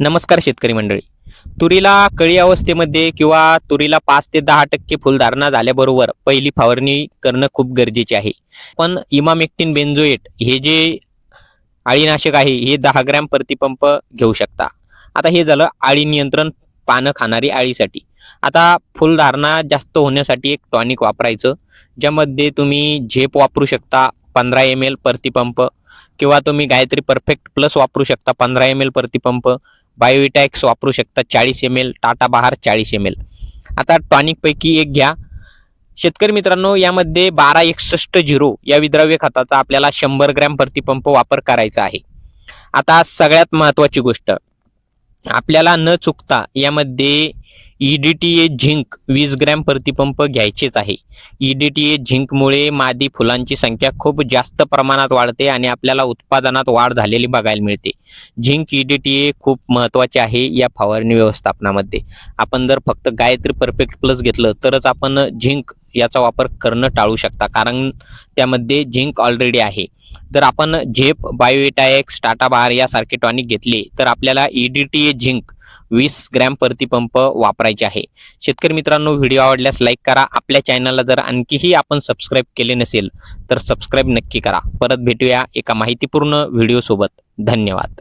नमस्कार शेतकरी मंडळी. तुरीला कळी अवस्थेमध्ये किंवा तुरीला पाच ते दहा टक्के फुलधारणा झाल्याबरोबर पहिली फवारणी करणं खूप गरजेचे आहे. पण इमामेक्टिन बेन्झोएट हे जे अळीनाशक आहे हे दहा ग्रॅम प्रतिपंप घेऊ शकता. आता हे झालं आळी नियंत्रण पानं खाणारी आळीसाठी आता फुलधारणा जास्त होण्यासाठी एक टॉनिक वापरायचं ज्यामध्ये तुम्ही झेप वापरू शकता पंधरा एम एल प्रतिपंप किंवा तुम्ही गायत्री परफेक्ट प्लस वापरू शकता. पंधरा एम एल प्रतिपंप बायोविटॅक्स वापरू शकता. चाळीस एम एल टाटा बहार चाळीस एम एल आता टॉनिकपैकी एक घ्या. शेतकरी मित्रांनो यामध्ये बारा एकसष्ट झिरो या विद्राव्य खताचा आपल्याला शंभर ग्रॅम प्रतिपंप वापर करायचा आहे. आता सगळ्यात महत्वाची गोष्ट. आपल्याला न चुकता यामध्ये E D T A zinc वीस ग्रॅम प्रतिपंप घ्यायचेच आहे. ई डी टी ए झिंकमुळे मादी फुलांची संख्या खूप जास्त प्रमाणात वाढते आणि आपल्याला उत्पादनात वाढ झालेली बघायला मिळते. झिंक ईडीटीए खूप महत्त्वाचे आहे या फवारणी व्यवस्थापनामध्ये. आपण जर फक्त गायत्री परफेक्ट प्लस घेतलं तरच आपण झिंक याचा वापर करणं टाळू शकता. कारण त्यामध्ये झिंक ऑलरेडी आहे. जर आपण झेप बायोएटाएक्स टाटा बहार यासारखे टॉनिक घेतले तर आपल्याला ईडीटीए झिंक वीस ग्रॅम प्रतिपंप वापरायचे आहे. शेतकरी मित्रांनो व्हिडिओ आवडल्यास लाईक करा. आपल्या चॅनलला जर आणखीही आपण सबस्क्राईब केले नसेल तर सबस्क्राईब नक्की करा. परत भेटूया एका माहितीपूर्ण व्हिडिओसोबत. धन्यवाद.